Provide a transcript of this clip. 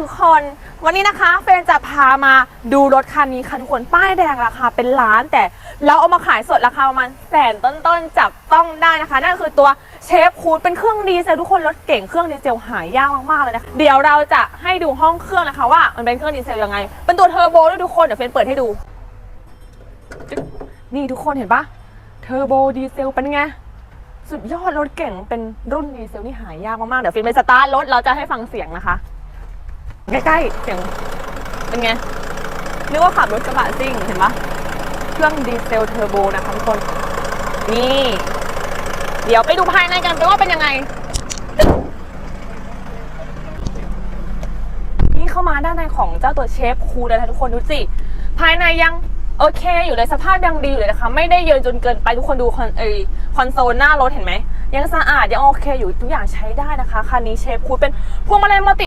ทุกคน วันนี้นะคะเฟนจะพามาดูรถคันนี้ค่ะทุกคนป้ายแดงราคาเป็นล้าน แต่เราเอามาขายสดราคาประมาณแสนต้นๆจับต้องได้นะคะ นั่นคือตัวเชฟคูดเป็นเครื่องดีเซลทุกคนรถเก่งเครื่องดีเซลหายากมากๆเลยนะคะเดี๋ยวเราจะให้ดูห้องเครื่องนะคะว่ามันเป็นเครื่องดีเซลยังไง เป็นตัวเทอร์โบด้วยทุกคนเดี๋ยวเฟนเปิดให้ดู นี่ทุกคนเห็นปะเทอร์โบดีเซลเป็นไงสุดยอดรถเก่งเป็นรุ่นดีเซลที่หายากมากๆ เดี๋ยวฟิล์มไปสตาร์ทรถเราจะให้ฟังเสียงนะคะ ใกล้ๆเสียงเป็นไงนึกว่าขับรถกระบะซิ่งเห็นปะเครื่องดีเซลเทอร์โบนะคะทุกคน นี่ เดี๋ยวไปดูภายในกันไปว่าเป็นยังไง นี่เข้ามาด้านในของเจ้าตัวเชฟคูลเลยนะทุกคนดูสิ ภายในยังโอเคอยู่เลยสภาพยังดีอยู่เลยนะคะ ไม่ได้เยินจนเกินไปทุกคนดูคอนเอคอนโซลหน้ารถเห็นไหม ยังสะอาดยังโอเคอยู่ทุกอย่างใช้ได้นะคะ คันนี้เชฟคูลเป็นพวงมาลัยมัลติ